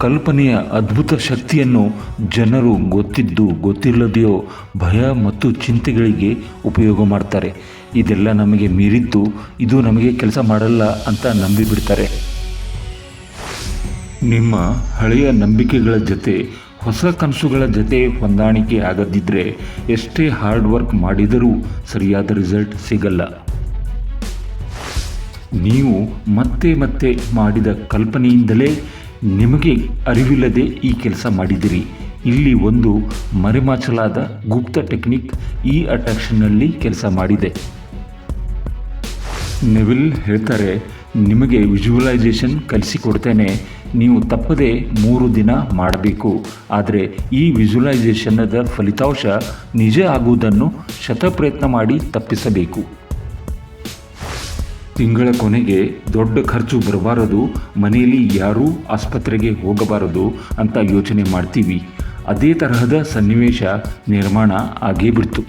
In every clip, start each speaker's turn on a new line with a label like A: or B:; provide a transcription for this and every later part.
A: ಕಲ್ಪನೆಯ ಅದ್ಭುತ ಶಕ್ತಿಯನ್ನು ಜನರು ಗೊತ್ತಿದ್ದು ಗೊತ್ತಿಲ್ಲದೆಯೋ ಭಯ ಮತ್ತು ಚಿಂತೆಗಳಿಗೆ ಉಪಯೋಗ ಮಾಡ್ತಾರೆ. ಇದೆಲ್ಲ ನಮಗೆ ಮೀರಿದ್ದು ಇದು ನಮಗೆ ಕೆಲಸ ಮಾಡಲ್ಲ ಅಂತ ನಂಬಿಬಿಡ್ತಾರೆ. ನಿಮ್ಮ ಹಳೆಯ ನಂಬಿಕೆಗಳ ಜೊತೆ, ಹೊಸ ಕನಸುಗಳ ಜೊತೆ ಹೊಂದಾಣಿಕೆ ಆಗದಿದ್ದರೆ ಎಷ್ಟೇ ಹಾರ್ಡ್ ವರ್ಕ್ ಮಾಡಿದರೂ ಸರಿಯಾದ ರಿಸಲ್ಟ್ ಸಿಗಲ್ಲ. ನೀವು ಮತ್ತೆ ಮತ್ತೆ ಮಾಡಿದ ಕಲ್ಪನೆಯಿಂದಲೇ ನಿಮಗೆ ಅರಿವಿಲ್ಲದೆ ಈ ಕೆಲಸ ಮಾಡಿದಿರಿ. ಇಲ್ಲಿ ಒಂದು ಮರೆಮಾಚಲಾದ ಗುಪ್ತ ಟೆಕ್ನಿಕ್ ಈ ಅಟ್ರಾಕ್ಷನ್ನಲ್ಲಿ ಕೆಲಸ ಮಾಡಿದೆ. ನೆವಿಲ್ ಹೇಳ್ತಾರೆ, ನಿಮಗೆ ವಿಜುವಲೈಸೇಷನ್ ಕಲಿಸಿಕೊಡ್ತೇನೆ. ನೀವು ತಪ್ಪದೆ ಮೂರು ದಿನ ಮಾಡಬೇಕು. ಆದರೆ ಈ ವಿಜುವಲೈಸೇಷನ್ನದ ಫಲಿತಾಂಶ ನಿಜ ಆಗುವುದನ್ನು ಶತಪ್ರಯತ್ನ ಮಾಡಿ ತಪ್ಪಿಸಬೇಕು. ತಿಂಗಳ ಕೊನೆಗೆ ದೊಡ್ಡ ಖರ್ಚು ಬರಬಾರದು, ಮನೆಯಲ್ಲಿ ಯಾರೂ ಆಸ್ಪತ್ರೆಗೆ ಹೋಗಬಾರದು ಅಂತ ಯೋಚನೆ ಮಾಡ್ತೀವಿ. ಅದೇ ತರಹದ ಸನ್ನಿವೇಶ ನಿರ್ಮಾಣ ಆಗೇ ಬಿಡ್ತು.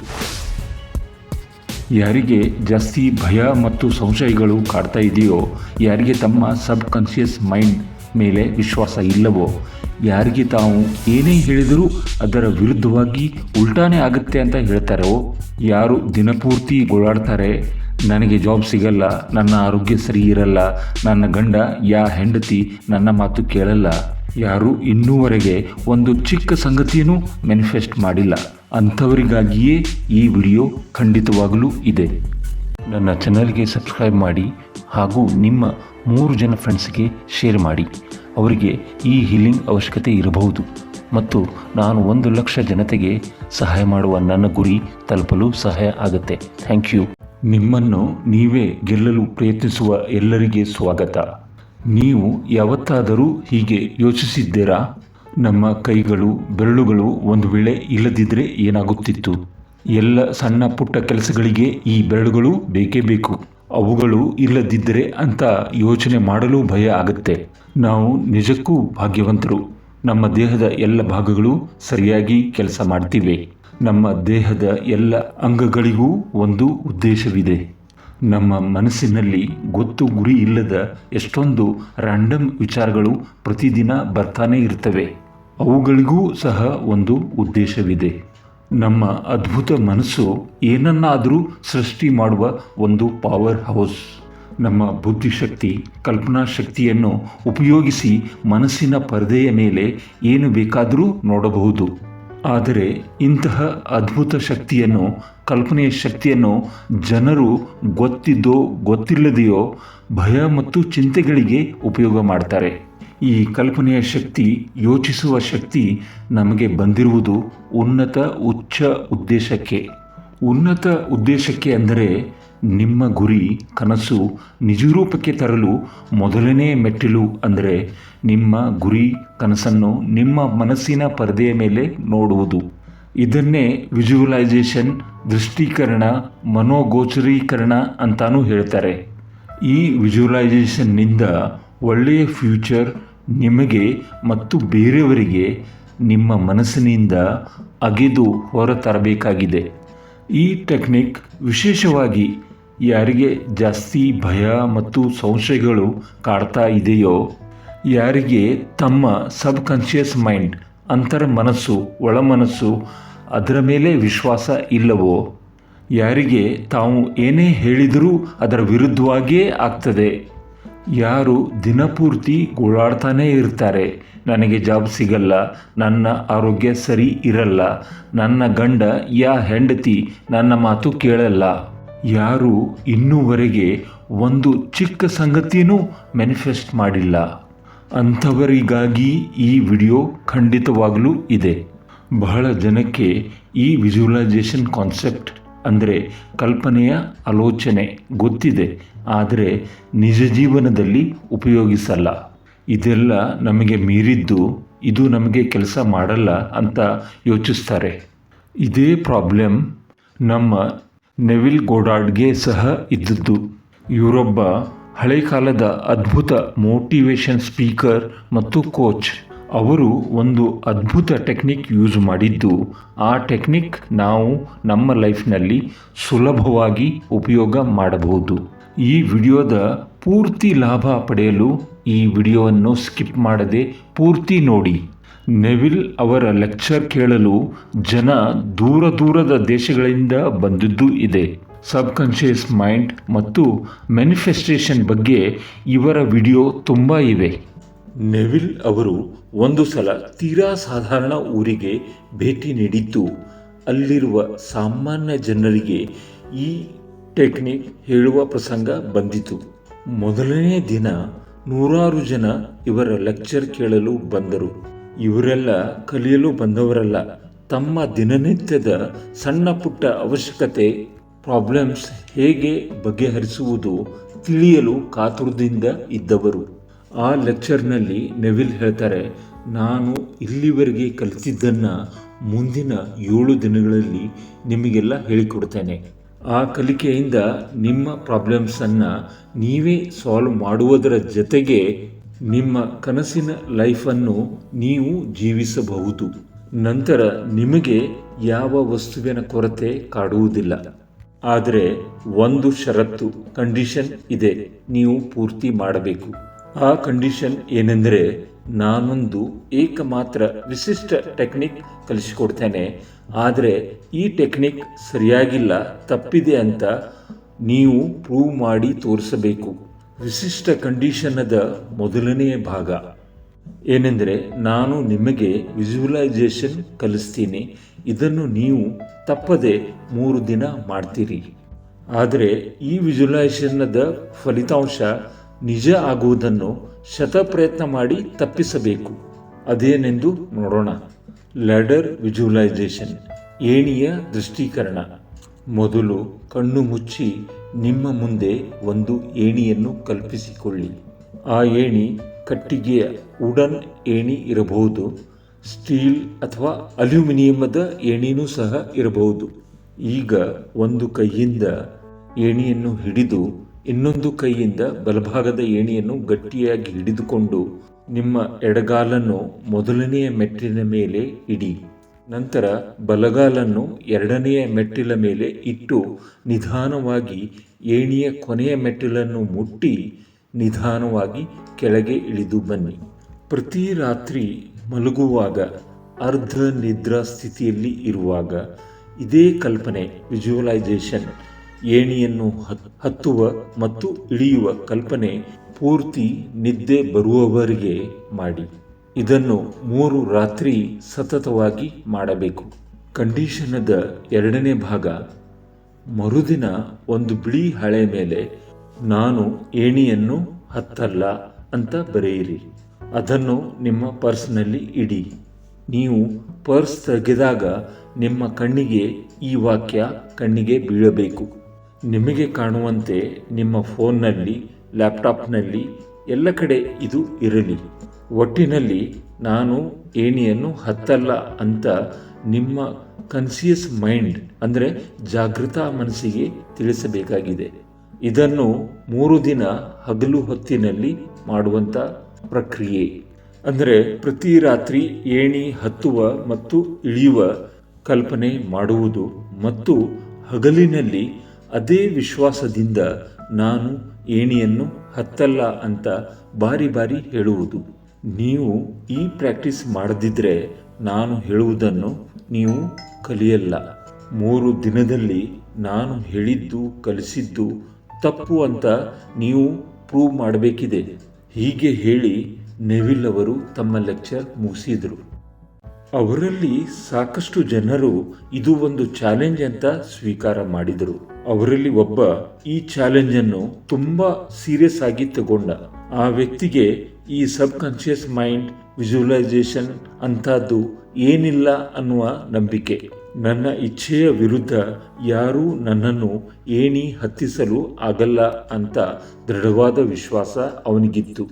A: ಯಾರಿಗೆ ಜಾಸ್ತಿ ಭಯ ಮತ್ತು ಸಂಶಯಗಳು ಕಾಡ್ತಾ ಇದೆಯೋ, ಯಾರಿಗೆ ತಮ್ಮ ಸಬ್ ಕಾನ್ಷಿಯಸ್ ಮೈಂಡ್ ಮೇಲೆ ವಿಶ್ವಾಸ ಇಲ್ಲವೋ, ಯಾರಿಗೆ ತಾವು ಏನೇ ಹೇಳಿದರೂ ಅದರ ವಿರುದ್ಧವಾಗಿ ಉಲ್ಟಾನೇ ಆಗುತ್ತೆ ಅಂತ ಹೇಳ್ತಾರೋ, ಯಾರು ದಿನಪೂರ್ತಿ ಗೋಳಾಡ್ತಾರೆ ನನಗೆ ಜಾಬ್ ಸಿಗಲ್ಲ, ನನ್ನ ಆರೋಗ್ಯ ಸರಿ ಇರಲ್ಲ, ನನ್ನ ಗಂಡ, ಯಾ ಹೆಂಡತಿ ನನ್ನ ಮಾತು ಕೇಳಲ್ಲ. ಯಾರು ಇನ್ನೂವರೆಗೆ ಒಂದು ಚಿಕ್ಕ ಸಂಗತಿಯನ್ನು ಮ್ಯಾನಿಫೆಸ್ಟ್ ಮಾಡಿಲ್ಲ. ಅಂಥವರಿಗಾಗಿಯೇ ಈ ವಿಡಿಯೋ ಖಂಡಿತವಾಗಲೂ ಇದೆ. ನನ್ನ ಚಾನಲ್ಗೆ ಸಬ್ಸ್ಕ್ರೈಬ್ ಮಾಡಿ ಹಾಗೂ ನಿಮ್ಮ ಮೂರು ಜನ ಫ್ರೆಂಡ್ಸ್ಗೆ ಶೇರ್ ಮಾಡಿ. ಅವರಿಗೆ ಈ ಹೀಲಿಂಗ್ ಅವಶ್ಯಕತೆ ಇರಬಹುದು. ಮತ್ತು ನಾನು ಒಂದು ಲಕ್ಷ ಜನತೆಗೆ ಸಹಾಯ ಮಾಡುವ ನನ್ನ ಗುರಿ ತಲುಪಲು ಸಹಾಯ ಆಗುತ್ತೆ. ಥ್ಯಾಂಕ್ ಯು ನಿಮ್ಮನ್ನು ನೀವೇ ಗೆಲ್ಲಲು ಪ್ರಯತ್ನಿಸುವ ಎಲ್ಲರಿಗೆ ಸ್ವಾಗತ. ನೀವು ಯಾವತ್ತಾದರೂ ಹೀಗೆ ಯೋಚಿಸಿದ್ದೀರಾ? ನಮ್ಮ ಕೈಗಳು, ಬೆರಳುಗಳು ಒಂದು ವೇಳೆ ಇಲ್ಲದಿದ್ದರೆ ಏನಾಗುತ್ತಿತ್ತು? ಎಲ್ಲ ಸಣ್ಣ ಪುಟ್ಟ ಕೆಲಸಗಳಿಗೆ ಈ ಬೆರಳುಗಳು ಬೇಕೇ ಬೇಕು. ಅವುಗಳು ಇಲ್ಲದಿದ್ದರೆ ಅಂತ ಯೋಚನೆ ಮಾಡಲು ಭಯ ಆಗುತ್ತೆ. ನಾವು ನಿಜಕ್ಕೂ ಭಾಗ್ಯವಂತರು. ನಮ್ಮ ದೇಹದ ಎಲ್ಲ ಭಾಗಗಳು ಸರಿಯಾಗಿ ಕೆಲಸ ಮಾಡ್ತಿವೆ. ನಮ್ಮ ದೇಹದ ಎಲ್ಲ ಅಂಗಗಳಿಗೂ ಒಂದು ಉದ್ದೇಶವಿದೆ. ನಮ್ಮ ಮನಸ್ಸಿನಲ್ಲಿ ಗೊತ್ತು ಗುರಿ ಇಲ್ಲದ ಎಷ್ಟೊಂದು ರ್ಯಾಂಡಮ್ ವಿಚಾರಗಳು ಪ್ರತಿದಿನ ಬರ್ತಾನೆ ಇರ್ತವೆ. ಅವುಗಳಿಗೂ ಸಹ ಒಂದು ಉದ್ದೇಶವಿದೆ. ನಮ್ಮ ಅದ್ಭುತ ಮನಸ್ಸು ಏನನ್ನಾದರೂ ಸೃಷ್ಟಿ ಮಾಡುವ ಒಂದು ಪವರ್ ಹೌಸ್ ನಮ್ಮ ಬುದ್ಧಿಶಕ್ತಿ, ಕಲ್ಪನಾ ಶಕ್ತಿಯನ್ನು ಉಪಯೋಗಿಸಿ ಮನಸ್ಸಿನ ಪರದೆಯ ಮೇಲೆ ಏನು ಬೇಕಾದರೂ ನೋಡಬಹುದು. ಆದರೆ ಇಂತಹ ಅದ್ಭುತ ಶಕ್ತಿಯನ್ನು, ಕಲ್ಪನೆಯ ಶಕ್ತಿಯನ್ನು ಜನರು ಗೊತ್ತಿದ್ದೋ ಗೊತ್ತಿಲ್ಲದೆಯೋ ಭಯ ಮತ್ತು ಚಿಂತೆಗಳಿಗೆ ಉಪಯೋಗ ಮಾಡ್ತಾರೆ. ಈ ಕಲ್ಪನೆಯ ಶಕ್ತಿ, ಯೋಚಿಸುವ ಶಕ್ತಿ ನಮಗೆ ಬಂದಿರುವುದು ಉನ್ನತ, ಉಚ್ಚ ಉದ್ದೇಶಕ್ಕೆ. ಉನ್ನತ ಉದ್ದೇಶಕ್ಕೆ ಅಂದರೆ ನಿಮ್ಮ ಗುರಿ ಕನಸು ನಿಜರೂಪಕ್ಕೆ ತರಲು ಮೊದಲನೇ ಮೆಟ್ಟಿಲು ಅಂದರೆ ನಿಮ್ಮ ಗುರಿ ಕನಸನ್ನು ನಿಮ್ಮ ಮನಸ್ಸಿನ ಪರದೆಯ ಮೇಲೆ ನೋಡುವುದು. ಇದನ್ನೇ ವಿಜುವಲೈಸೇಷನ್, ದೃಷ್ಟೀಕರಣ, ಮನೋಗೋಚರೀಕರಣ ಅಂತಾನೂ ಹೇಳ್ತಾರೆ. ಈ ವಿಜುವಲೈಸೇಷನ್ನಿಂದ ಒಳ್ಳೆಯ ಫ್ಯೂಚರ್ ನಿಮಗೆ ಮತ್ತು ಬೇರೆಯವರಿಗೆ ನಿಮ್ಮ ಮನಸ್ಸಿನಿಂದ ಅಗೆದು ಹೊರತರಬೇಕಾಗಿದೆ. ಈ ಟೆಕ್ನಿಕ್ ವಿಶೇಷವಾಗಿ ಯಾರಿಗೆ ಜಾಸ್ತಿ ಭಯ ಮತ್ತು ಸಂಶಯಗಳು ಕಾಡ್ತಾ ಇದೆಯೋ, ಯಾರಿಗೆ ತಮ್ಮ ಸಬ್ ಕಾನ್ಷಿಯಸ್ ಮೈಂಡ್, ಅಂತರ ಮನಸ್ಸು, ಒಳ ಮನಸ್ಸು, ಅದರ ಮೇಲೆ ವಿಶ್ವಾಸ ಇಲ್ಲವೋ, ಯಾರಿಗೆ ತಾವು ಏನೇ ಹೇಳಿದರೂ ಅದರ ವಿರುದ್ಧವಾಗಿಯೇ ಆಗ್ತದೆ. ಯಾರು ದಿನಪೂರ್ತಿ ಗೋಳಾಡ್ತಾನೇ ಇರ್ತಾರೆ, ನನಗೆ ಜಾಬ್ ಸಿಗಲ್ಲ, ನನ್ನ ಆರೋಗ್ಯ ಸರಿ ಇರಲ್ಲ, ನನ್ನ ಗಂಡ ಯಾ ಹೆಂಡತಿ ನನ್ನ ಮಾತು ಕೇಳಲ್ಲ. ಯಾರು ಇನ್ನೂವರೆಗೆ ಒಂದು ಚಿಕ್ಕ ಸಂಗತಿಯೂ ಮ್ಯಾನಿಫೆಸ್ಟ್ ಮಾಡಿಲ್ಲ. ಅಂಥವರಿಗಾಗಿ ಈ ವಿಡಿಯೋ ಖಂಡಿತವಾಗಲೂ ಇದೆ. ಬಹಳ ಜನಕ್ಕೆ ಈ ವಿಜುವಲೈಸೇಷನ್ ಕಾನ್ಸೆಪ್ಟ್ ಅಂದರೆ ಕಲ್ಪನೆಯ ಆಲೋಚನೆ ಗೊತ್ತಿದೆ. ಆದರೆ ನಿಜ ಜೀವನದಲ್ಲಿ ಉಪಯೋಗಿಸಲ್ಲ. ಇದೆಲ್ಲ ನಮಗೆ ಮೀರಿದ್ದು ಇದು ನಮಗೆ ಕೆಲಸ ಮಾಡಲ್ಲ ಅಂತ ಯೋಚಿಸ್ತಾರೆ. ಇದೇ ಪ್ರಾಬ್ಲಮ್ ನಮ್ಮ ನೆವಿಲ್ ಗೋಡಾರ್ಡ್ಗೆ ಸಹ ಇದ್ದದ್ದು. ಇವರೊಬ್ಬ ಹಳೆ ಕಾಲದ ಅದ್ಭುತ ಮೋಟಿವೇಶನ್ ಸ್ಪೀಕರ್ ಮತ್ತು ಕೋಚ್. ಅವರು ಒಂದು ಅದ್ಭುತ ಟೆಕ್ನಿಕ್ ಯೂಸ್ ಮಾಡಿದ್ದು. ಆ ಟೆಕ್ನಿಕ್ ನಾವು ನಮ್ಮ ಲೈಫ್ನಲ್ಲಿ ಸುಲಭವಾಗಿ ಉಪಯೋಗ ಮಾಡಬಹುದು. ಈ ವಿಡಿಯೋದ ಪೂರ್ತಿ ಲಾಭ ಪಡೆಯಲು ಈ ವಿಡಿಯೋವನ್ನು ಸ್ಕಿಪ್ ಮಾಡದೆ ಪೂರ್ತಿ ನೋಡಿ. ನೆವಿಲ್ ಅವರ ಲೆಕ್ಚರ್ ಕೇಳಲು ಜನ ದೂರ ದೂರದ ದೇಶಗಳಿಂದ ಬಂದಿದ್ದು ಇದೆ. ಸಬ್ ಕಾನ್ಷಿಯಸ್ ಮೈಂಡ್ ಮತ್ತು ಮ್ಯಾನಿಫೆಸ್ಟೇಷನ್ ಬಗ್ಗೆ ಇವರ ವಿಡಿಯೋ ತುಂಬ ಇವೆ. ನೆವಿಲ್ ಅವರು ಒಂದು ಸಲ ತೀರಾ ಸಾಧಾರಣ ಊರಿಗೆ ಭೇಟಿ ನೀಡಿದ್ದು, ಅಲ್ಲಿರುವ ಸಾಮಾನ್ಯ ಜನರಿಗೆ ಈ ಟೆಕ್ನಿಕ್ ಹೇಳುವ ಪ್ರಸಂಗ ಬಂದಿತು. ಮೊದಲನೇ ದಿನ ನೂರಾರು ಜನ ಇವರ ಲೆಕ್ಚರ್ ಕೇಳಲು ಬಂದರು. ಇವರೆಲ್ಲ ಕಲಿಯಲು ಬಂದವರಲ್ಲ. ತಮ್ಮ ದಿನನಿತ್ಯದ ಸಣ್ಣ ಪುಟ್ಟ ಅವಶ್ಯಕತೆ ಪ್ರಾಬ್ಲಮ್ಸ್ ಹೇಗೆ ಬಗೆಹರಿಸುವುದು ತಿಳಿಯಲು ಕಾತುರದಿಂದ ಇದ್ದವರು. ಆ ಲೆಕ್ಚರ್ನಲ್ಲಿ ನೆವಿಲ್ ಹೇಳ್ತಾರೆ, ನಾನು ಇಲ್ಲಿವರೆಗೆ ಕಲಿತಿದ್ದನ್ನು ಮುಂದಿನ ಏಳು ದಿನಗಳಲ್ಲಿ ನಿಮಗೆಲ್ಲ ಹೇಳಿಕೊಡ್ತೇನೆ. ಆ ಕಲಿಕೆಯಿಂದ ನಿಮ್ಮ ಪ್ರಾಬ್ಲಮ್ಸನ್ನು ನೀವೇ ಸಾಲ್ವ್ ಮಾಡುವುದರ ಜೊತೆಗೆ ನಿಮ್ಮ ಕನಸಿನ ಲೈಫನ್ನು ನೀವು ಜೀವಿಸಬಹುದು. ನಂತರ ನಿಮಗೆ ಯಾವ ವಸ್ತುವಿನ ಕೊರತೆ ಕಾಡುವುದಿಲ್ಲ. ಆದರೆ ಒಂದು ಷರತ್ತು ಕಂಡೀಷನ್ ಇದೆ. ನೀವು ಪೂರ್ತಿ ಮಾಡಬೇಕು. ಆ ಕಂಡೀಷನ್ ಏನೆಂದರೆ ನಾನೊಂದು ಏಕಮಾತ್ರ ವಿಶಿಷ್ಟ ಟೆಕ್ನಿಕ್ ಕಲಿಸಿಕೊಡ್ತೇನೆ. ಆದರೆ ಈ ಟೆಕ್ನಿಕ್ ಸರಿಯಾಗಿಲ್ಲ, ತಪ್ಪಿದೆ ಅಂತ ನೀವು ಪ್ರೂವ್ ಮಾಡಿ ತೋರಿಸಬೇಕು. ವಿಶಿಷ್ಟ ಕಂಡೀಷನದ ಮೊದಲನೆಯ ಭಾಗ. ಏನೆಂದರೆ ನಾನು ನಿಮಗೆ ವಿಜುವಲೈಸೇಷನ್ ಕಲಿಸ್ತೀನಿ. ಇದನ್ನು ನೀವು ತಪ್ಪದೆ ಮೂರು ದಿನ ಮಾಡ್ತೀರಿ. ಆದರೆ ಈ ವಿಜುವಲೈಸೇಷನ್ನದ ಫಲಿತಾಂಶ ನಿಜ ಆಗುವುದನ್ನು ಶತಪ್ರಯತ್ನ ಮಾಡಿ ತಪ್ಪಿಸಬೇಕು. ಅದೇನೆಂದು ನೋಡೋಣ. ಲ್ಯಾಡರ್ ವಿಜುವಲೈಸೇಷನ್, ಏಣಿಯ ದೃಷ್ಟೀಕರಣ. ಮೊದಲು ಕಣ್ಣು ಮುಚ್ಚಿ ನಿಮ್ಮ ಮುಂದೆ ಒಂದು ಏಣಿಯನ್ನು ಕಲ್ಪಿಸಿಕೊಳ್ಳಿ. ಆ ಏಣಿ ಕಟ್ಟಿಗೆಯ ವುಡನ್ ಏಣಿ ಇರಬಹುದು, ಸ್ಟೀಲ್ ಅಥವಾ ಅಲ್ಯೂಮಿನಿಯಮದ ಏಣಿನೂ ಸಹ ಇರಬಹುದು. ಈಗ ಒಂದು ಕೈಯಿಂದ ಏಣಿಯನ್ನು ಹಿಡಿದು ಇನ್ನೊಂದು ಕೈಯಿಂದ ಬಲಭಾಗದ ಏಣಿಯನ್ನು ಗಟ್ಟಿಯಾಗಿ ಹಿಡಿದುಕೊಂಡು ನಿಮ್ಮ ಎಡಗಾಲನ್ನು ಮೊದಲನೆಯ ಮೆಟ್ಟಿನ ಮೇಲೆ ಇಡಿ. ನಂತರ ಬಲಗಾಲನ್ನು ಎರಡನೆಯ ಮೆಟ್ಟಿಲ ಮೇಲೆ ಇಟ್ಟು ನಿಧಾನವಾಗಿ ಏಣಿಯ ಕೊನೆಯ ಮೆಟ್ಟಿಲನ್ನು ಮುಟ್ಟಿ ನಿಧಾನವಾಗಿ ಕೆಳಗೆ ಇಳಿದು ಬನ್ನಿ. ಪ್ರತಿ ರಾತ್ರಿ ಮಲಗುವಾಗ ಅರ್ಧ ನಿದ್ರಾ ಸ್ಥಿತಿಯಲ್ಲಿ ಇರುವಾಗ ಇದೇ ಕಲ್ಪನೆ ವಿಜುವಲೈಸೇಷನ್, ಏಣಿಯನ್ನು ಹತ್ತುವ ಮತ್ತು ಇಳಿಯುವ ಕಲ್ಪನೆ ಪೂರ್ತಿ ನಿದ್ದೆ ಬರುವವರೆಗೆ ಮಾಡಿ. ಇದನ್ನು ಮೂರು ರಾತ್ರಿ ಸತತವಾಗಿ ಮಾಡಬೇಕು. ಕಂಡೀಷನದ ಎರಡನೇ ಭಾಗ, ಮರುದಿನ ಒಂದು ಬಿಳಿ ಹಳೆ ಮೇಲೆ ನಾನು ಏಣಿಯನ್ನು ಹತ್ತಲ್ಲ ಅಂತ ಬರೆಯಿರಿ. ಅದನ್ನು ನಿಮ್ಮ ಪರ್ಸ್ನಲ್ಲಿ ಇಡಿ. ನೀವು ಪರ್ಸ್ ತೆಗೆದಾಗ ನಿಮ್ಮ ಕಣ್ಣಿಗೆ ಈ ವಾಕ್ಯ ಕಣ್ಣಿಗೆ ಬೀಳಬೇಕು. ನಿಮಗೆ ಕಾಣುವಂತೆ ನಿಮ್ಮ ಫೋನ್ನಲ್ಲಿ, ಲ್ಯಾಪ್ಟಾಪ್ನಲ್ಲಿ ಎಲ್ಲ ಕಡೆ ಇದು ಇರಲಿ. ಒಟ್ಟಿನಲ್ಲಿ ನಾನು ಏಣಿಯನ್ನು ಹತ್ತಲ್ಲ ಅಂತ ನಿಮ್ಮ ಕನ್ಸಿಯಸ್ ಮೈಂಡ್ ಅಂದರೆ ಜಾಗೃತ ಮನಸ್ಸಿಗೆ ತಿಳಿಸಬೇಕಾಗಿದೆ. ಇದನ್ನು ಮೂರು ದಿನ ಹಗಲು ಹೊತ್ತಿನಲ್ಲಿ ಮಾಡುವಂಥ ಪ್ರಕ್ರಿಯೆ. ಅಂದರೆ ಪ್ರತಿ ರಾತ್ರಿ ಏಣಿ ಹತ್ತುವ ಮತ್ತು ಇಳಿಯುವ ಕಲ್ಪನೆ ಮಾಡುವುದು ಮತ್ತು ಹಗಲಿನಲ್ಲಿ ಅದೇ ವಿಶ್ವಾಸದಿಂದ ನಾನು ಏಣಿಯನ್ನು ಹತ್ತಲ್ಲ ಅಂತ ಬಾರಿ ಬಾರಿ ಹೇಳುವುದು. ನೀವು ಈ ಪ್ರಾಕ್ಟೀಸ್ ಮಾಡದಿದ್ದರೆ ನಾನು ಹೇಳುವುದನ್ನು ನೀವು ಕಲಿಯಲ್ಲ. ಮೂರು ದಿನದಲ್ಲಿ ನಾನು ಹೇಳಿದ್ದು, ಕಲಿಸಿದ್ದು ತಪ್ಪು ಅಂತ ನೀವು ಪ್ರೂವ್ ಮಾಡಬೇಕಿದೆ. ಹೀಗೆ ಹೇಳಿ ನೆವಿಲ್ ಅವರು ತಮ್ಮ ಲೆಕ್ಚರ್ ಮುಗಿಸಿದರು. ಅವರಲ್ಲಿ ಸಾಕಷ್ಟು ಜನರು ಇದು ಒಂದು ಚಾಲೆಂಜ್ ಅಂತ ಸ್ವೀಕಾರ ಮಾಡಿದರು. ಅವರಲ್ಲಿ ಒಬ್ಬ ಈ ಚಾಲೆಂಜ್ ಅನ್ನು ತುಂಬಾ ಸೀರಿಯಸ್ ಆಗಿ ತಗೊಂಡ. ಆ ವ್ಯಕ್ತಿಗೆ ಈ ಸಬ್ ಕಾನ್ಶಿಯಸ್ ಮೈಂಡ್ ವಿಜುವಲೈಸೇಷನ್ ಅಂಥದ್ದು ಏನಿಲ್ಲ ಅನ್ನುವ ನಂಬಿಕೆ. ನನ್ನ ಇಚ್ಛೆಯ ವಿರುದ್ಧ ಯಾರೂ ನನ್ನನ್ನು ಏಣಿ ಹತ್ತಿಸಲು ಆಗಲ್ಲ ಅಂತ ದೃಢವಾದ ವಿಶ್ವಾಸ ಅವನಿಗಿತ್ತು.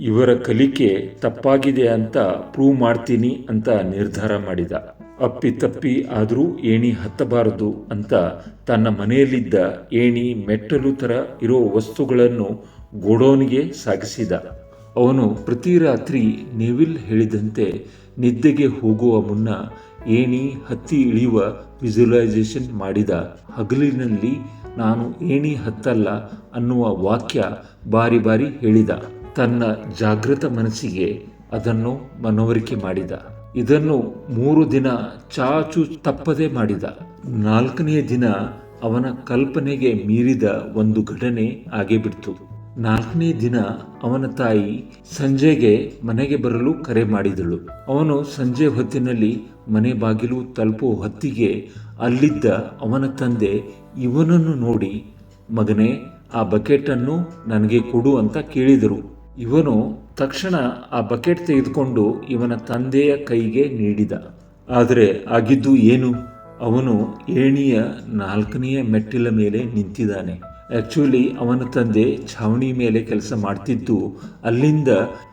A: ಇವರ ಕಲಿಕೆ ತಪ್ಪಾಗಿದೆ ಅಂತ ಪ್ರೂವ್ ಮಾಡ್ತೀನಿ ಅಂತ ನಿರ್ಧಾರ ಮಾಡಿದ. ಅಪ್ಪಿ ತಪ್ಪಿ ಆದರೂ ಏಣಿ ಹತ್ತಬಾರದು ಅಂತ ತನ್ನ ಮನೆಯಲ್ಲಿದ್ದ ಏಣಿ ಮೆಟ್ಟಲು ಥರ ಇರೋ ವಸ್ತುಗಳನ್ನು ಗೋಡೋನಿಗೆ ಸಾಗಿಸಿದ. ಅವನು ಪ್ರತಿ ರಾತ್ರಿ ನೆವಿಲ್ ಹೇಳಿದಂತೆ ನಿದ್ದೆಗೆ ಹೋಗುವ ಮುನ್ನ ಏಣಿ ಹತ್ತಿ ಇಳಿಯುವ ವಿಜುವಲೈಸೇಷನ್ ಮಾಡಿದ. ಹಗಲಿನಲ್ಲಿ ನಾನು ಏಣಿ ಹತ್ತಲ್ಲ ಅನ್ನುವ ವಾಕ್ಯ ಬಾರಿ ಬಾರಿ ಹೇಳಿದ. ತನ್ನ ಜಾಗೃತ ಮನಸ್ಸಿಗೆ ಅದನ್ನು ಮನವರಿಕೆ ಮಾಡಿದ. ಇದನ್ನು ಮೂರು ದಿನ ಚಾಚು ತಪ್ಪದೆ ಮಾಡಿದ. ನಾಲ್ಕನೆಯ ದಿನ ಅವನ ಕಲ್ಪನೆಗೆ ಮೀರಿದ ಒಂದು ಘಟನೆ ಆಗೇ ಬಿಡ್ತು ನಾಲ್ಕನೇ ದಿನ ಅವನ ತಾಯಿ ಸಂಜೆಗೆ ಮನೆಗೆ ಬರಲು ಕರೆ ಮಾಡಿದಳು. ಅವನು ಸಂಜೆ ಹೊತ್ತಿನಲ್ಲಿ ಮನೆ ಬಾಗಿಲು ತಲುಪುವ ಹೊತ್ತಿಗೆ ಅಲ್ಲಿದ್ದ ಅವನ ತಂದೆ ಇವನನ್ನು ನೋಡಿ, ಮಗನೇ, ಆ ಬಕೆಟನ್ನು ನನಗೆ ಕೊಡು ಅಂತ ಕೇಳಿದರು. ಇವನು ತಕ್ಷಣ ಆ ಬಕೆಟ್ ತೆಗೆದುಕೊಂಡು ಇವನ ತಂದೆಯ ಕೈಗೆ ನೀಡಿದ. ಆದರೆ ಆಗಿದ್ದು ಏನು? ಅವನು ಏಣಿಯ ನಾಲ್ಕನೆಯ ಮೆಟ್ಟಿಲ ಮೇಲೆ ನಿಂತಿದ್ದಾನೆ. ಆಕ್ಚುಲಿ ಅವನ ತಂದೆ ಛಾವಣಿ ಮೇಲೆ ಕೆಲಸ ಮಾಡ್ತಿದ್ದು. ಅಲ್ಲಿಂದ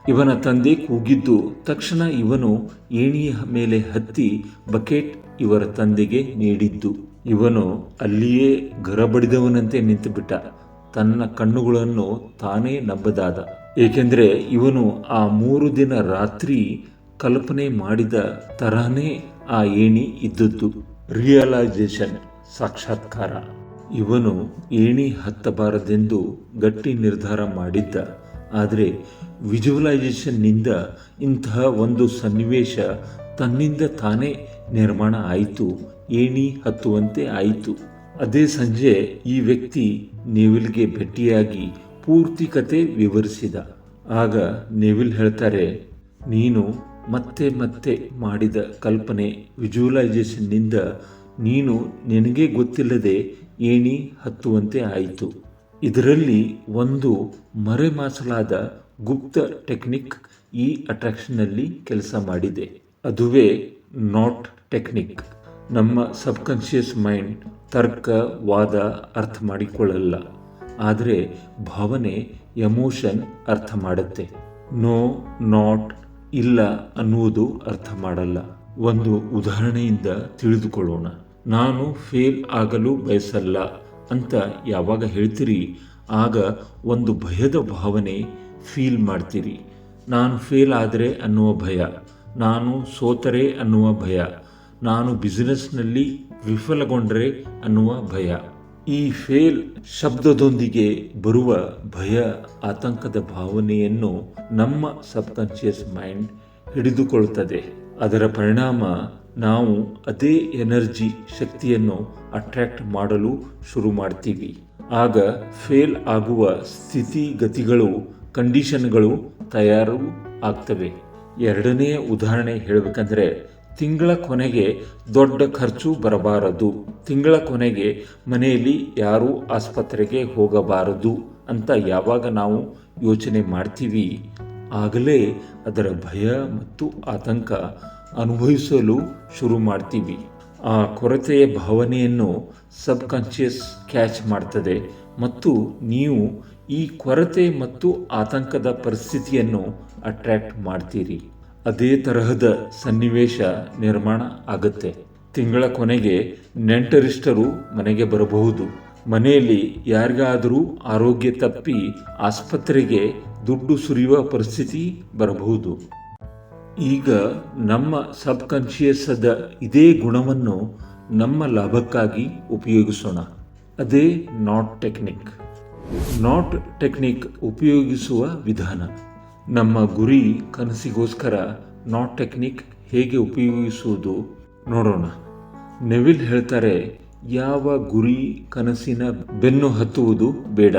A: ಇವನ ತಂದೆ ಕೂಗಿದ್ದು. ತಕ್ಷಣ ಇವನು ಏಣಿಯ ಮೇಲೆ ಹತ್ತಿ ಬಕೆಟ್ ಇವರ ತಂದೆಗೆ ನೀಡಿದ್ದು. ಇವನು ಅಲ್ಲಿಯೇ ಗರಬಡಿದವನಂತೆ ನಿಂತುಬಿಟ್ಟ. ತನ್ನ ಕಣ್ಣುಗಳನ್ನು ತಾನೇ ನಂಬದಾದ. ಏಕೆಂದರೆ ಇವನು ಆ ಮೂರು ದಿನ ರಾತ್ರಿ ಕಲ್ಪನೆ ಮಾಡಿದ ತರಹನೇ ಆ ಏಣಿ ಇದ್ದದ್ದು. ರಿಯಲೈಸೇಷನ್ ಸಾಕ್ಷಾತ್ಕಾರ. ಇವನು ಏಣಿ ಹತ್ತಬಾರದೆಂದು ಗಟ್ಟಿ ನಿರ್ಧಾರ ಮಾಡಿದ್ದ. ಆದರೆ ವಿಜುವಲೈಸೇಷನ್ನಿಂದ ಇಂತಹ ಒಂದು ಸನ್ನಿವೇಶ ತನ್ನಿಂದ ತಾನೇ ನಿರ್ಮಾಣ ಆಯಿತು, ಏಣಿ ಹತ್ತುವಂತೆ ಆಯಿತು. ಅದೇ ಸಂಜೆ ಈ ವ್ಯಕ್ತಿ ನೇವಿಲ್ಗೆ ಭೇಟಿಯಾಗಿ ಪೂರ್ತಿ ಕತೆ ವಿವರಿಸಿದ. ಆಗ ನೇವಿಲ್ ಹೇಳ್ತಾರೆ, ನೀನು ಮತ್ತೆ ಮತ್ತೆ ಮಾಡಿದ ಕಲ್ಪನೆ ವಿಜುವಲೈಸೇಷನ್ನಿಂದ ನೀನು ನಿನಗೆ ಗೊತ್ತಿಲ್ಲದೆ ಏಣಿ ಹತ್ತುವಂತೆ ಆಯಿತು. ಇದರಲ್ಲಿ ಒಂದು ಮರೆಮಾಚಲಾದ ಗುಪ್ತ ಟೆಕ್ನಿಕ್ ಈ ಅಟ್ರಾಕ್ಷನ್ನಲ್ಲಿ ಕೆಲಸ ಮಾಡಿದೆ. ಅದುವೇ ನಾಟ್ ಟೆಕ್ನಿಕ್. ನಮ್ಮ ಸಬ್ಕಾನ್ಷಿಯಸ್ ಮೈಂಡ್ ತರ್ಕ, ವಾದ ಅರ್ಥ ಮಾಡಿಕೊಳ್ಳಲ್ಲ. ಆದರೆ ಭಾವನೆ, ಎಮೋಷನ್ ಅರ್ಥ ಮಾಡುತ್ತೆ. ನೋ, ನಾಟ್, ಇಲ್ಲ ಅನ್ನುವುದು ಅರ್ಥ ಮಾಡಲ್ಲ. ಒಂದು ಉದಾಹರಣೆಯಿಂದ ತಿಳಿದುಕೊಳ್ಳೋಣ. ನಾನು ಫೇಲ್ ಆಗಲು ಬಯಸಲ್ಲ ಅಂತ ಯಾವಾಗ ಹೇಳ್ತೀರಿ? ಆಗ ಒಂದು ಭಯದ ಭಾವನೆ ಫೀಲ್ ಮಾಡ್ತೀರಿ. ನಾನು ಫೇಲ್ ಆದರೆ ಅನ್ನುವ ಭಯ, ನಾನು ಸೋತರೆ ಅನ್ನುವ ಭಯ, ನಾನು ಬಿಸಿನೆಸ್ನಲ್ಲಿ ವಿಫಲಗೊಂಡರೆ ಅನ್ನುವ ಭಯ. ಈ ಫೇಲ್ ಶಬ್ದದೊಂದಿಗೆ ಬರುವ ಭಯ, ಆತಂಕದ ಭಾವನೆಯನ್ನು ನಮ್ಮ ಸಬ್ಕಾನ್ಷಿಯಸ್ ಮೈಂಡ್ ಹಿಡಿದುಕೊಳ್ಳುತ್ತದೆ ಅದರ ಪರಿಣಾಮ ನಾವು ಅದೇ ಎನರ್ಜಿ ಶಕ್ತಿಯನ್ನು ಅಟ್ರಾಕ್ಟ್ ಮಾಡಲು ಶುರು ಮಾಡ್ತೀವಿ. ಆಗ ಫೇಲ್ ಆಗುವ ಸ್ಥಿತಿಗತಿಗಳು ಕಂಡೀಷನ್ಗಳು ತಯಾರು ಆಗ್ತವೆ. ಎರಡನೇ ಉದಾಹರಣೆ ಹೇಳಬೇಕಂದ್ರೆ, ತಿಂಗಳ ಕೊನೆಗೆ ದೊಡ್ಡ ಖರ್ಚು ಬರಬಾರದು. ತಿಂಗಳ ಕೊನೆಗೆ ಮನೆಯಲ್ಲಿ ಯಾರೂ ಆಸ್ಪತ್ರೆಗೆ ಹೋಗಬಾರದು ಅಂತ ಯಾವಾಗ ನಾವು ಯೋಚನೆ ಮಾಡ್ತೀವಿ? ಆಗಲೇ ಅದರ ಭಯ ಮತ್ತು ಆತಂಕ ಅನುಭವಿಸಲು ಶುರು ಮಾಡ್ತೀವಿ. ಆ ಕೊರತೆಯ ಭಾವನೆಯನ್ನು ಸಬ್ ಕಾನ್ಷಿಯಸ್ ಕ್ಯಾಚ್ ಮಾಡ್ತದೆ ಮತ್ತು ನೀವು ಈ ಕೊರತೆ ಮತ್ತು ಆತಂಕದ ಪರಿಸ್ಥಿತಿಯನ್ನು ಅಟ್ರಾಕ್ಟ್ ಮಾಡ್ತೀರಿ. ಅದೇ ತರಹದ ಸನ್ನಿವೇಶ ನಿರ್ಮಾಣ ಆಗುತ್ತೆ. ತಿಂಗಳ ಕೊನೆಗೆ ನೆಂಟರಿಷ್ಟರು ಮನೆಗೆ ಬರಬಹುದು. ಮನೆಯಲ್ಲಿ ಯಾರಿಗಾದರೂ ಆರೋಗ್ಯ ತಪ್ಪಿ ಆಸ್ಪತ್ರೆಗೆ ದುಡ್ಡು ಸುರಿಯುವ ಪರಿಸ್ಥಿತಿ ಬರಬಹುದು. ಈಗ ನಮ್ಮ ಸಬ್ ಕಾನ್ಶಿಯಸ್ಸದ ಇದೇ ಗುಣವನ್ನು ನಮ್ಮ ಲಾಭಕ್ಕಾಗಿ ಉಪಯೋಗಿಸೋಣ. ಅದೇ ನಾಟ್ ಟೆಕ್ನಿಕ್ ನಾಟ್ ಟೆಕ್ನಿಕ್ ಉಪಯೋಗಿಸುವ ವಿಧಾನ. ನಮ್ಮ ಗುರಿ ಕನಸಿಗೋಸ್ಕರ ನಾಟ್ ಟೆಕ್ನಿಕ್ ಹೇಗೆ ಉಪಯೋಗಿಸುವುದು ನೋಡೋಣ. ನೆವಿಲ್ ಹೇಳ್ತಾರೆ, ಯಾವ ಗುರಿ ಕನಸಿನ ಬೆನ್ನು ಹತ್ತುವುದು ಬೇಡ.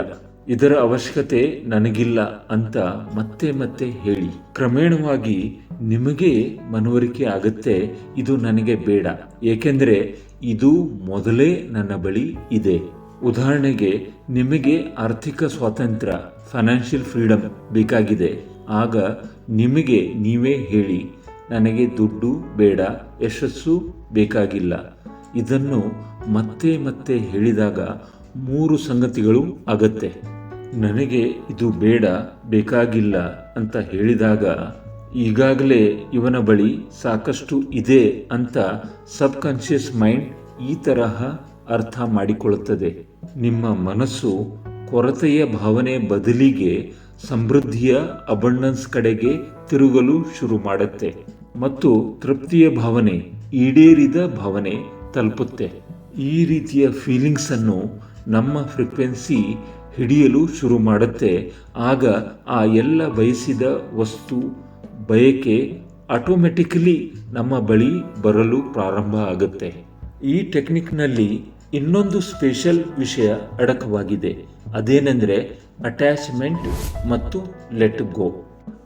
A: ಇದರ ಅವಶ್ಯಕತೆ ನನಗಿಲ್ಲ ಅಂತ ಮತ್ತೆ ಮತ್ತೆ ಹೇಳಿ. ಕ್ರಮೇಣವಾಗಿ ನಿಮಗೆ ಮನವರಿಕೆ ಆಗುತ್ತೆ, ಇದು ನನಗೆ ಬೇಡ. ಏಕೆಂದರೆ ಇದು ಮೊದಲೇ ನನ್ನ ಬಳಿ ಇದೆ. ಉದಾಹರಣೆಗೆ, ನಿಮಗೆ ಆರ್ಥಿಕ ಸ್ವಾತಂತ್ರ್ಯ ಫೈನಾನ್ಷಿಯಲ್ ಫ್ರೀಡಮ್ ಬೇಕಾಗಿದೆ. ಆಗ ನಿಮಗೆ ನೀವೇ ಹೇಳಿ, ನನಗೆ ದುಡ್ಡು ಬೇಡ, ಯಶಸ್ಸು ಬೇಕಾಗಿಲ್ಲ. ಇದನ್ನು ಮತ್ತೆ ಮತ್ತೆ ಹೇಳಿದಾಗ ಮೂರು ಸಂಗತಿಗಳು ಆಗತ್ತೆ. ನನಗೆ ಇದು ಬೇಡ, ಬೇಕಾಗಿಲ್ಲ ಅಂತ ಹೇಳಿದಾಗ ಈಗಾಗಲೇ ಇವನ ಬಳಿ ಸಾಕಷ್ಟು ಇದೆ ಅಂತ ಸಬ್ ಕಾನ್ಷಿಯಸ್ ಮೈಂಡ್ ಈ ತರಹ ಅರ್ಥ ಮಾಡಿಕೊಳ್ಳುತ್ತದೆ. ನಿಮ್ಮ ಮನಸ್ಸು ಕೊರತೆಯ ಭಾವನೆ ಬದಲಿಗೆ ಸಮೃದ್ಧಿಯ ಅಬಂಡನ್ಸ್ ಕಡೆಗೆ ತಿರುಗಲು ಶುರು ಮಾಡುತ್ತೆ ಮತ್ತು ತೃಪ್ತಿಯ ಭಾವನೆ ಈಡೇರಿದ ಭಾವನೆ ತಲುಪುತ್ತೆ. ಈ ರೀತಿಯ ಫೀಲಿಂಗ್ಸ್ ಅನ್ನು ನಮ್ಮ ಫ್ರೀಕ್ವೆನ್ಸಿ ಹಿಡಿಯಲು ಶುರು ಮಾಡುತ್ತೆ. ಆಗ ಆ ಎಲ್ಲ ಬಯಸಿದ ವಸ್ತು ಬಯಕೆ ಆಟೋಮೆಟಿಕಲಿ ನಮ್ಮ ಬಳಿ ಬರಲು ಪ್ರಾರಂಭ ಆಗುತ್ತೆ. ಈ ಟೆಕ್ನಿಕ್ನಲ್ಲಿ ಇನ್ನೊಂದು ಸ್ಪೆಷಲ್ ವಿಷಯ ಅಡಕವಾಗಿದೆ. ಅದೇನೆಂದರೆ ಅಟ್ಯಾಚ್ಮೆಂಟ್ ಮತ್ತು ಲೆಟ್ ಗೋ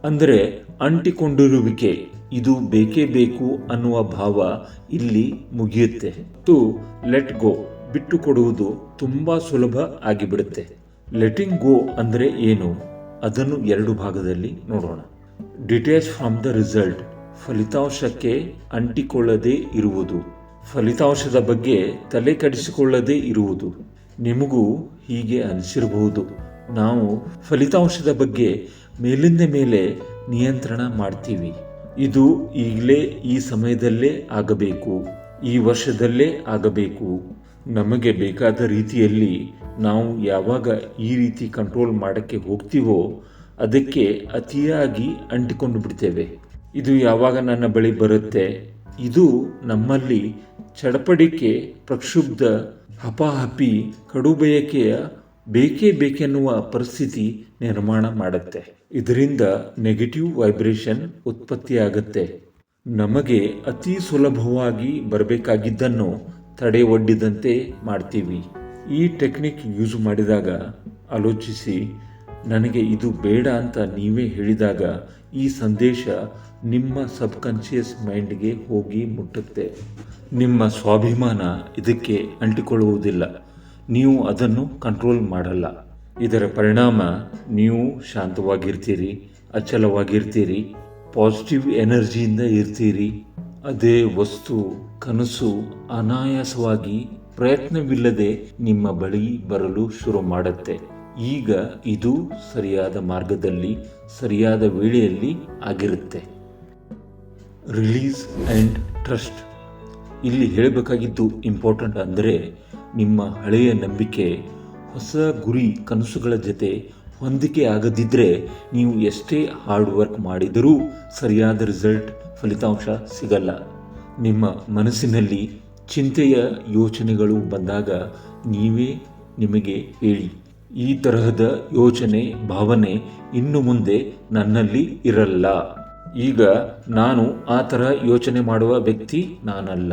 A: ಅಂದರೆ ಅಂಟಿಕೊಂಡಿರುವಿಕೆ. ಇದು ಬೇಕೇ ಬೇಕು ಅನ್ನುವ ಭಾವ ಇಲ್ಲಿ ಮುಗಿಯುತ್ತೆ. ಮತ್ತು ಲೆಟ್ ಗೋ ಬಿಟ್ಟು ಕೊಡುವುದು ತುಂಬಾ ಸುಲಭ ಆಗಿಬಿಡುತ್ತೆ. ಲೆಟಿಂಗ್ ಗೋ ಅಂದರೆ ಏನು? ಅದನ್ನು ಎರಡು ಭಾಗದಲ್ಲಿ ನೋಡೋಣ. ಡಿಟ್ಯಾಚ್ ಫ್ರಮ್ ದ ರಿಸಲ್ಟ್ ಫಲಿತಾಂಶಕ್ಕೆ ಅಂಟಿಕೊಳ್ಳದೇ ಇರುವುದು. ಫಲಿತಾಂಶದ ಬಗ್ಗೆ ತಲೆ ಕೆಡಿಸಿಕೊಳ್ಳದೇ ಇರುವುದು. ನಿಮಗೂ ಹೀಗೆ ಅನಿಸಿರಬಹುದು. ನಾವು ಫಲಿತಾಂಶದ ಬಗ್ಗೆ ಮೇಲಿಂದ ಮೇಲೆ ನಿಯಂತ್ರಣ ಮಾಡ್ತೀವಿ. ಇದು ಈಗಲೇ ಈ ಸಮಯದಲ್ಲೇ ಆಗಬೇಕು. ಈ ವರ್ಷದಲ್ಲೇ ಆಗಬೇಕು. ನಮಗೆ ಬೇಕಾದ ರೀತಿಯಲ್ಲಿ ನಾವು ಯಾವಾಗ ಈ ರೀತಿ ಕಂಟ್ರೋಲ್ ಮಾಡೋಕ್ಕೆ ಹೋಗ್ತೀವೋ ಅದಕ್ಕೆ ಅತಿಯಾಗಿ ಅಂಟಿಕೊಂಡು ಬಿಡ್ತೇವೆ. ಇದು ಯಾವಾಗ ನನ್ನ ಬಳಿ ಬರುತ್ತೆ? ಇದು ನಮ್ಮಲ್ಲಿ ಚಡಪಡಿಕೆ, ಪ್ರಕ್ಷುಬ್ಧ ಹಪಾಹಪಿ ಕಡುಬಯಕೆಯ ಬೇಕೇ ಬೇಕೆನ್ನುವ ಪರಿಸ್ಥಿತಿ ನಿರ್ಮಾಣ ಮಾಡುತ್ತೆ. ಇದರಿಂದ ನೆಗೆಟಿವ್ ವೈಬ್ರೇಷನ್ ಉತ್ಪತ್ತಿಯಾಗುತ್ತೆ. ನಮಗೆ ಅತಿ ಸುಲಭವಾಗಿ ಬರಬೇಕಾಗಿದ್ದನ್ನು ತಡೆ ಒಡ್ಡಿದಂತೆ ಮಾಡ್ತೀವಿ. ಈ ಟೆಕ್ನಿಕ್ ಯೂಸ್ ಮಾಡಿದಾಗ ಆಲೋಚಿಸಿ ನನಗೆ ಇದು ಬೇಡ ಅಂತ ನೀವೇ ಹೇಳಿದಾಗ ಈ ಸಂದೇಶ ನಿಮ್ಮ ಸಬ್ಕಾನ್ಷಿಯಸ್ ಮೈಂಡ್ಗೆ ಹೋಗಿ ಮುಟ್ಟುತ್ತೆ. ನಿಮ್ಮ ಸ್ವಾಭಿಮಾನ ಇದಕ್ಕೆ ಅಂಟಿಕೊಳ್ಳುವುದಿಲ್ಲ. ನೀವು ಅದನ್ನು ಕಂಟ್ರೋಲ್ ಮಾಡಲ್ಲ. ಇದರ ಪರಿಣಾಮ ನೀವು ಶಾಂತವಾಗಿರ್ತೀರಿ, ಅಚಲವಾಗಿರ್ತೀರಿ, ಪಾಸಿಟಿವ್ ಎನರ್ಜಿಯಿಂದ ಇರ್ತೀರಿ. ಅದೇ ವಸ್ತು, ಕನಸು ಅನಾಯಾಸವಾಗಿ ಪ್ರಯತ್ನವಿಲ್ಲದೆ ನಿಮ್ಮ ಬಳಿ ಬರಲು ಶುರು ಮಾಡುತ್ತೆ. ಈಗ ಇದು ಸರಿಯಾದ ಮಾರ್ಗದಲ್ಲಿ, ಸರಿಯಾದ ವೇಳೆಯಲ್ಲಿ ಆಗಿರುತ್ತೆ. ರಿಲೀಸ್ ಆ್ಯಂಡ್ ಟ್ರಸ್ಟ್ ಇಲ್ಲಿ ಹೇಳಬೇಕಾಗಿದ್ದು ಇಂಪಾರ್ಟೆಂಟ್ ಅಂದರೆ ನಿಮ್ಮ ಹಳೆಯ ನಂಬಿಕೆ, ಹೊಸ ಗುರಿ, ಕನಸುಗಳ ಜೊತೆ ಹೊಂದಿಕೆ ಆಗದಿದ್ದರೆ ನೀವು ಎಷ್ಟೇ ಹಾರ್ಡ್ ವರ್ಕ್ ಮಾಡಿದರೂ ಸರಿಯಾದ ರಿಸಲ್ಟ್ ಫಲಿತಾಂಶ ಸಿಗಲ್ಲ. ನಿಮ್ಮ ಮನಸ್ಸಿನಲ್ಲಿ ಚಿಂತೆಯ ಯೋಚನೆಗಳು ಬಂದಾಗ ನೀವೇ ನಿಮಗೆ ಹೇಳಿ. ಈ ತರಹದ ಯೋಚನೆ, ಭಾವನೆ ಇನ್ನು ಮುಂದೆ ನನ್ನಲ್ಲಿ ಇರಲ್ಲ. ಈಗ ನಾನು ಆ ಥರ ಯೋಚನೆ ಮಾಡುವ ವ್ಯಕ್ತಿ ನಾನಲ್ಲ.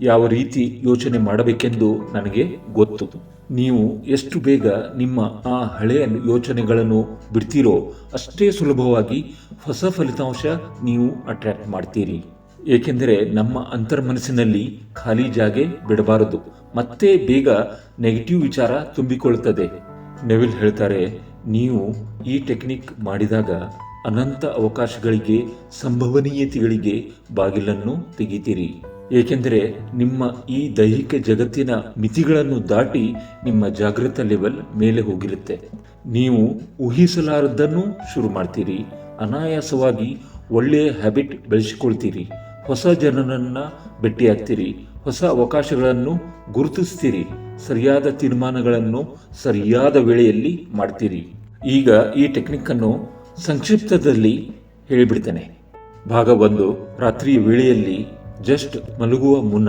A: ಯಾವ ರೀತಿ ಯೋಚನೆ ಮಾಡಬೇಕೆಂದು ನನಗೆ ಗೊತ್ತು. ನೀವು ಎಷ್ಟು ಬೇಗ ನಿಮ್ಮ ಆ ಹಳೆಯ ಯೋಚನೆಗಳನ್ನು ಬಿಡ್ತೀರೋ ಅಷ್ಟೇ ಸುಲಭವಾಗಿ ಹೊಸ ಫಲಿತಾಂಶ ನೀವು ಅಟ್ರಾಕ್ಟ್ ಮಾಡ್ತೀರಿ. ಏಕೆಂದರೆ ನಮ್ಮ ಅಂತರ್ಮನಸ್ಸಿನಲ್ಲಿ ಖಾಲಿ ಜಾಗೆ ಬಿಡಬಾರದು. ಮತ್ತೆ ಬೇಗ ನೆಗೆಟಿವ್ ವಿಚಾರ ತುಂಬಿಕೊಳ್ಳುತ್ತದೆ. ನೆವಿಲ್ ಹೇಳ್ತಾರೆ, ನೀವು ಈ ಟೆಕ್ನಿಕ್ ಮಾಡಿದಾಗ ಅನಂತ ಅವಕಾಶಗಳಿಗೆ, ಸಂಭವನೀಯತೆಗಳಿಗೆ ಬಾಗಿಲನ್ನು ತೆಗಿತೀರಿ. ಏಕೆಂದರೆ ನಿಮ್ಮ ಈ ದೈಹಿಕ ಜಗತ್ತಿನ ಮಿತಿಗಳನ್ನು ದಾಟಿ ನಿಮ್ಮ ಜಾಗೃತ ಲೆವೆಲ್ ಮೇಲೆ ಹೋಗಿರುತ್ತೆ. ನೀವು ಊಹಿಸಲಾರದ್ದನ್ನು ಶುರು ಮಾಡ್ತೀರಿ. ಅನಾಯಾಸವಾಗಿ ಒಳ್ಳೆಯ ಹ್ಯಾಬಿಟ್ ಬೆಳೆಸಿಕೊಳ್ತೀರಿ. ಹೊಸ ಜನರನ್ನು ಭೇಟಿಯಾಗ್ತೀರಿ. ಹೊಸ ಅವಕಾಶಗಳನ್ನು ಗುರುತಿಸ್ತೀರಿ. ಸರಿಯಾದ ತೀರ್ಮಾನಗಳನ್ನು ಸರಿಯಾದ ವೇಳೆಯಲ್ಲಿ ಮಾಡ್ತೀರಿ. ಈಗ ಈ ಟೆಕ್ನಿಕ್ ಅನ್ನು ಸಂಕ್ಷಿಪ್ತದಲ್ಲಿ ಹೇಳಿಬಿಡ್ತೇನೆ. ಭಾಗ ಒಂದು, ರಾತ್ರಿಯ ವೇಳೆಯಲ್ಲಿ ಜಸ್ಟ್ ಮಲಗುವ ಮುನ್ನ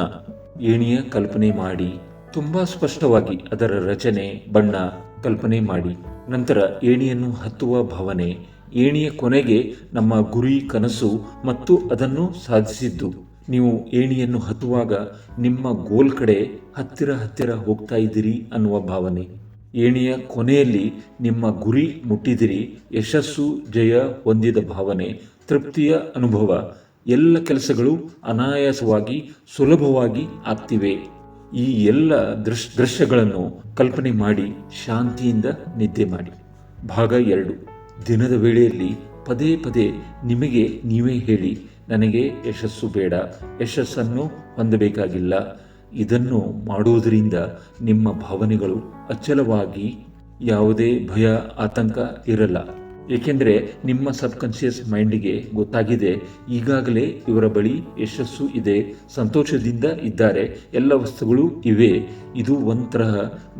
A: ಏಣಿಯ ಕಲ್ಪನೆ ಮಾಡಿ, ತುಂಬಾ ಸ್ಪಷ್ಟವಾಗಿ ಅದರ ರಚನೆ, ಬಣ್ಣ ಕಲ್ಪನೆ ಮಾಡಿ, ನಂತರ ಏಣಿಯನ್ನು ಹತ್ತುವ ಭಾವನೆ, ಏಣಿಯ ಕೊನೆಗೆ ನಮ್ಮ ಗುರಿ, ಕನಸು ಮತ್ತು ಅದನ್ನು ಸಾಧಿಸಿದ್ದು. ನೀವು ಏಣಿಯನ್ನು ಹತ್ತುವಾಗ ನಿಮ್ಮ ಗೋಲ್ ಕಡೆ ಹತ್ತಿರ ಹತ್ತಿರ ಹೋಗ್ತಾ ಇದ್ದೀರಿ ಅನ್ನುವ ಭಾವನೆ. ಏಣಿಯ ಕೊನೆಯಲ್ಲಿ ನಿಮ್ಮ ಗುರಿ ಮುಟ್ಟಿದಿರಿ ಯಶಸ್ಸು, ಜಯ ಹೊಂದಿದ ಭಾವನೆ, ತೃಪ್ತಿಯ ಅನುಭವ. ಎಲ್ಲ ಕೆಲಸಗಳು ಅನಾಯಾಸವಾಗಿ, ಸುಲಭವಾಗಿ ಆಗ್ತಿವೆ. ಈ ಎಲ್ಲ ದೃಶ್, ದೃಶ್ಯಗಳನ್ನು ಕಲ್ಪನೆ ಮಾಡಿ, ಶಾಂತಿಯಿಂದ ನಿದ್ದೆ ಮಾಡಿ. ಭಾಗ ಎರಡು. ದಿನದ ವೇಳೆಯಲ್ಲಿ ಪದೇ ಪದೇ ನಿಮಗೆ ನೀವೇ ಹೇಳಿ ನನಗೆ ಯಶಸ್ಸು ಬೇಡ, ಯಶಸ್ಸನ್ನು ಹೊಂದಬೇಕಾಗಿಲ್ಲ. ಇದನ್ನು ಮಾಡುವುದರಿಂದ ನಿಮ್ಮ ಭಾವನೆಗಳು ಅಚಲವಾಗಿ ಯಾವುದೇ ಭಯ, ಆತಂಕ ಇರಲ್ಲ. ಏಕೆಂದರೆ ನಿಮ್ಮ ಸಬ್ಕಾನ್ಷಿಯಸ್ ಮೈಂಡಿಗೆ ಗೊತ್ತಾಗಿದೆ, ಈಗಾಗಲೇ ಇವರ ಬಳಿ ಯಶಸ್ಸು ಇದೆ, ಸಂತೋಷದಿಂದ ಇದ್ದಾರೆ, ಎಲ್ಲ ವಸ್ತುಗಳು ಇವೆ. ಇದು ಒಂಥರ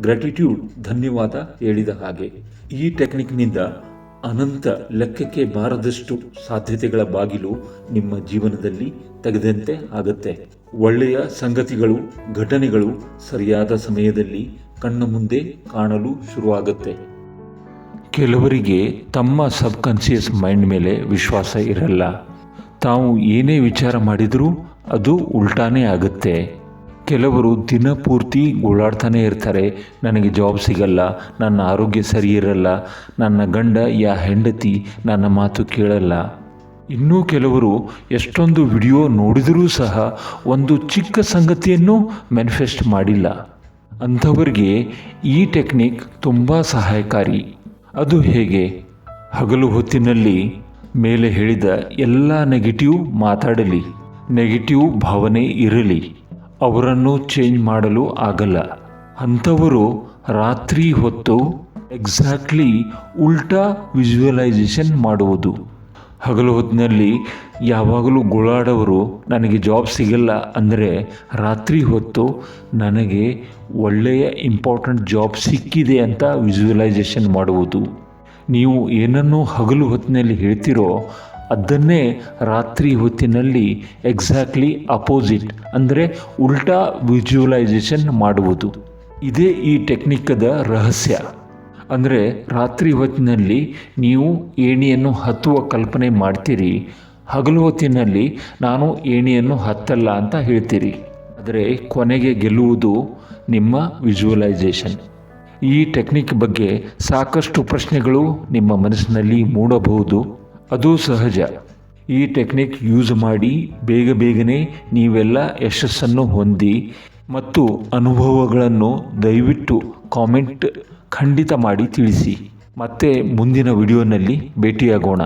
A: ಗ್ರಾಟಿಟ್ಯೂಡ್ ಧನ್ಯವಾದ ಹೇಳಿದ ಹಾಗೆ. ಈ ಟೆಕ್ನಿಕ್ನಿಂದ ಅನಂತ ಲೆಕ್ಕಕ್ಕೆ ಬಾರದಷ್ಟು ಸಾಧ್ಯತೆಗಳ ಬಾಗಿಲು ನಿಮ್ಮ ಜೀವನದಲ್ಲಿ ತೆಗೆದಂತೆ ಆಗುತ್ತೆ. ಒಳ್ಳೆಯ ಸಂಗತಿಗಳು, ಘಟನೆಗಳು ಸರಿಯಾದ ಸಮಯದಲ್ಲಿ ಕಣ್ಣ ಮುಂದೆ ಕಾಣಲು ಶುರುವಾಗುತ್ತೆ. ಕೆಲವರಿಗೆ ತಮ್ಮ ಸಬ್ಕಾನ್ಷಿಯಸ್ ಮೈಂಡ್ ಮೇಲೆ ವಿಶ್ವಾಸ ಇರಲ್ಲ. ತಾವು ಏನೇ ವಿಚಾರ ಮಾಡಿದರೂ ಅದು ಉಲ್ಟಾನೇ ಆಗುತ್ತೆ. ಕೆಲವರು ದಿನಪೂರ್ತಿ ಗೋಳಾಡ್ತಾನೆ ಇರ್ತಾರೆ. ನನಗೆ ಜಾಬ್ ಸಿಗಲ್ಲ, ನನ್ನ ಆರೋಗ್ಯ ಸರಿ ಇರಲ್ಲ, ನನ್ನ ಗಂಡ, ಯಾ ಹೆಂಡತಿ ನನ್ನ ಮಾತು ಕೇಳಲ್ಲ. ಇನ್ನೂ ಕೆಲವರು ಎಷ್ಟೊಂದು ವಿಡಿಯೋ ನೋಡಿದರೂ ಸಹ ಒಂದು ಚಿಕ್ಕ ಸಂಗತಿಯನ್ನು ಮ್ಯಾನಿಫೆಸ್ಟ್ ಮಾಡಿಲ್ಲ. ಅಂಥವರಿಗೆ ಈ ಟೆಕ್ನಿಕ್ ತುಂಬ ಸಹಾಯಕಾರಿ. ಅದು ಹೇಗೆ? ಹಗಲು ಹೊತ್ತಿನಲ್ಲಿ ಮೇಲೆ ಹೇಳಿದ ಎಲ್ಲ ನೆಗೆಟಿವ್ ಮಾತಾಡಲಿ. ನೆಗೆಟಿವ್ ಭಾವನೆ ಇರಲಿ. ಅವರನ್ನು ಚೇಂಜ್ ಮಾಡಲು ಆಗಲ್ಲ. ಅಂಥವರು ರಾತ್ರಿ ಹೊತ್ತು ಎಕ್ಸಾಕ್ಟ್ಲಿ ಉಲ್ಟಾ ವಿಜುವಲೈಸೇಷನ್ ಮಾಡುವುದು. ಹಗಲು ಹೊತ್ತಿನಲ್ಲಿ ಯಾವಾಗಲೂ ಗೋಳಾಡೋರು ನನಗೆ ಜಾಬ್ ಸಿಗಲ್ಲ ಅಂದರೆ ರಾತ್ರಿ ಹೊತ್ತು ನನಗೆ ಒಳ್ಳೆಯ ಇಂಪಾರ್ಟೆಂಟ್ ಜಾಬ್ ಸಿಕ್ಕಿದೆ ಅಂತ ವಿಜುವಲೈಸೇಷನ್ ಮಾಡುವುದು. ನೀವು ಏನನ್ನು ಹಗಲು ಹೊತ್ತಿನಲ್ಲಿ ಹೇಳ್ತೀರೋ ಅದನ್ನೇ ರಾತ್ರಿ ಹೊತ್ತಿನಲ್ಲಿ ಎಕ್ಸಾಕ್ಟ್ಲಿ ಅಪೋಸಿಟ್ ಅಂದರೆ ಉಲ್ಟಾ ವಿಜುವಲೈಸೇಷನ್ ಮಾಡುವುದು. ಇದೇ ಈ ಟೆಕ್ನಿಕ್ಕದ ರಹಸ್ಯ. ಅಂದರೆ ರಾತ್ರಿ ಹೊತ್ತಿನಲ್ಲಿ ನೀವು ಏಣಿಯನ್ನು ಹತ್ತುವ ಕಲ್ಪನೆ ಮಾಡ್ತೀರಿ, ಹಗಲು ಹೊತ್ತಿನಲ್ಲಿ ನಾನು ಏಣಿಯನ್ನು ಹತ್ತಲ್ಲ ಅಂತ ಹೇಳ್ತೀರಿ. ಆದರೆ ಕೊನೆಗೆ ಗೆಲ್ಲುವುದು ನಿಮ್ಮ ವಿಜುವಲೈಸೇಷನ್ ಈ ಟೆಕ್ನಿಕ್ ಬಗ್ಗೆ ಸಾಕಷ್ಟು ಪ್ರಶ್ನೆಗಳು ನಿಮ್ಮ ಮನಸ್ಸಿನಲ್ಲಿ ಮೂಡಬಹುದು. ಅದು ಸಹಜ. ಈ ಟೆಕ್ನಿಕ್ ಯೂಸ್ ಮಾಡಿ ಬೇಗ ಬೇಗನೆ ನೀವೆಲ್ಲ ಯಶಸ್ಸನ್ನು ಹೊಂದಿ ಮತ್ತು ಅನುಭವಗಳನ್ನು ದಯವಿಟ್ಟು ಕಾಮೆಂಟ್ ಖಂಡಿತ ಮಾಡಿ ತಿಳಿಸಿ. ಮತ್ತೆ ಮುಂದಿನ ವಿಡಿಯೋನಲ್ಲಿ ಭೇಟಿಯಾಗೋಣ.